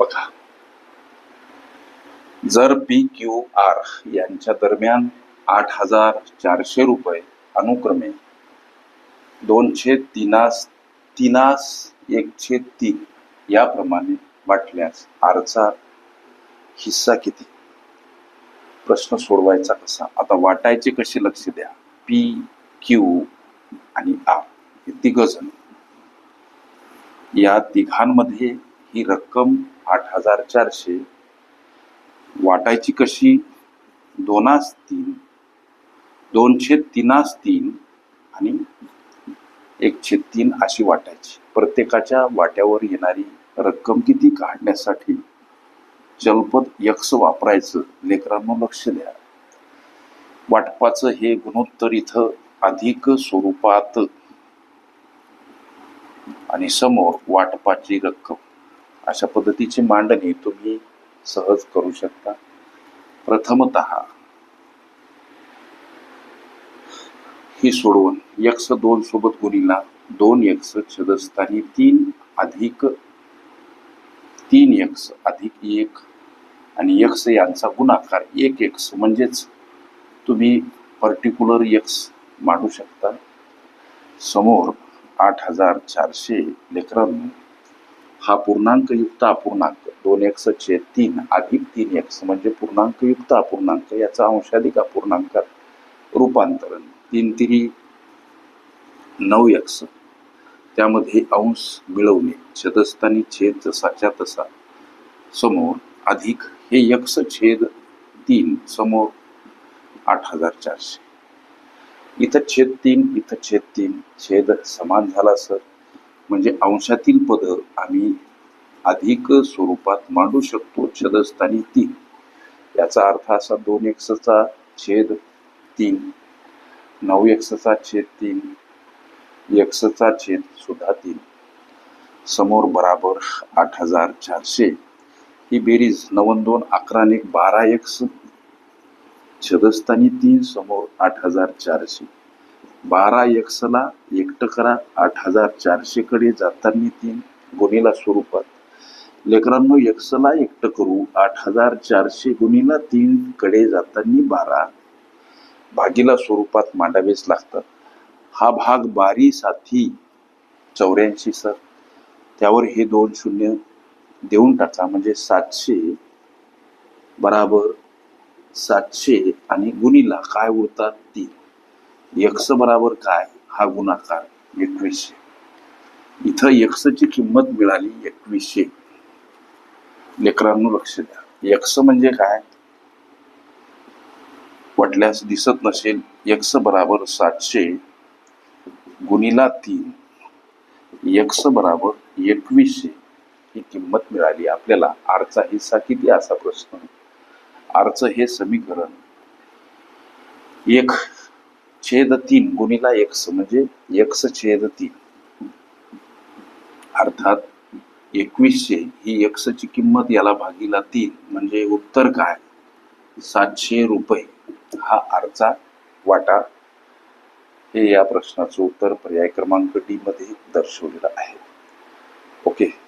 बघा. जर P Q R यांच्या दरम्यान आठ हजार चारशे रुपये अनुक्रमे दोनशे तीनास तीनास एकशे तीन याप्रमाणे वाटल्यास आरचा हिस्सा किती? प्रश्न सोडवायचा कसा? आता वाटायचे कसे लक्ष द्या. पी क्यू आणि आर हे तिघ जण या तिघांमध्ये ही रक्कम आठ हजार चारशे. वाटायची कशी? दोनास तीन. दोनशे तीनास तीन आणि एकशे तीन अशी वाटायची. प्रत्येकाच्या वाट्यावर येणारी रक्कम किती काढण्यासाठी जलपद यक्ष वापरायचं? लेकरांना लक्ष द्या. वाटपाचं हे गुणोत्तर इथं अधिक स्वरूपात आणि समोर वाटपाची रक्कम. अशा पद्धतीची मांडणी तुम्ही सहज करू शकता. प्रथमत ही सोडवून यक्ष दोन सोबत गुणीला दोन यक्ष छदस्थानी तीन अधिक तीन यक्ष अधिक एक आणि यक्ष यांचा गुणाकार एक यक्ष. म्हणजेच तुम्ही पर्टिक्युलर यक्ष मांडू शकता. समोर आठ हजार चारशे लेकरांनी हा पूर्णांकयुक्त अपूर्णांक. दोन एक्स छेद तीन अधिक तीन एक्स म्हणजे पूर्णांकयुक्त अपूर्णांक याचा अंशाधिक अपूर्णांकात रूपांतरण. तीन तिरी नऊ एक्स. त्यामध्ये अंश मिळवणे. छदस्थानी छेद जसाच्या तसा. समोर अधिक हे यक्स छेद तीन समोर आठ हजार चारशे. इथं छेद तीन इथं छेद तीन. छेद समान झाला सर. म्हणजे अंशातील पद आम्ही अधिक स्वरूपात मांडू शकतो छदस्थानी तीन. याचा अर्थ असा दोन एक्सचा छेद तीन नऊ एक्सचा छेद तीन एक्सचा छेद सुद्धा तीन. समोर बराबर आठ हजार चारशे. ही बेरीज नवन दोन अकरा एक बारा एक्स छदस्थानी तीन समोर आठ हजार चारशे. बारा एक्सला एकटं करा आठ हजार चारशे कडे जाताना तीन गुणीला स्वरूपात लेकरांनो एक्सला एकटं करू आठ हजार चारशे गुणीला तीन कडे जाताना बारा भागीला स्वरूपात मांडावेच लागतात. हा भाग बारी साथी चौऱ्याऐंशी सर. त्यावर हे दोन शून्य देऊन टाका म्हणजे सातशे बराबर सातशे आणि गुणीला काय उरतात? तीन. यक्स बराबर काय? हा गुणाकार एकवीसशे. इथं यक्सची किंमत मिळाली एकवीसशे. लेकरांनो लक्ष द्या. यक्स म्हणजे काय? वाटल्यास दिसत नसेल यक्ष बराबर सातशे गुणीला तीन. यक्ष बराबर एकवीसशे. ही किंमत मिळाली. आपल्याला आरचा हिस्सा किती असा प्रश्न. आरचं हे समीकरण एक छेद तीन गुणीला एक्स म्हणजे एक्स छेद तीन. अर्थात एकवीसशे ही एक्सची किंमत याला भागीला तीन म्हणजे उत्तर काय? सातशे रुपये. हा आरचा वाटा हे या प्रश्नाचं उत्तर पर्याय क्रमांक डी मध्ये दर्शवलेलं आहे. ओके.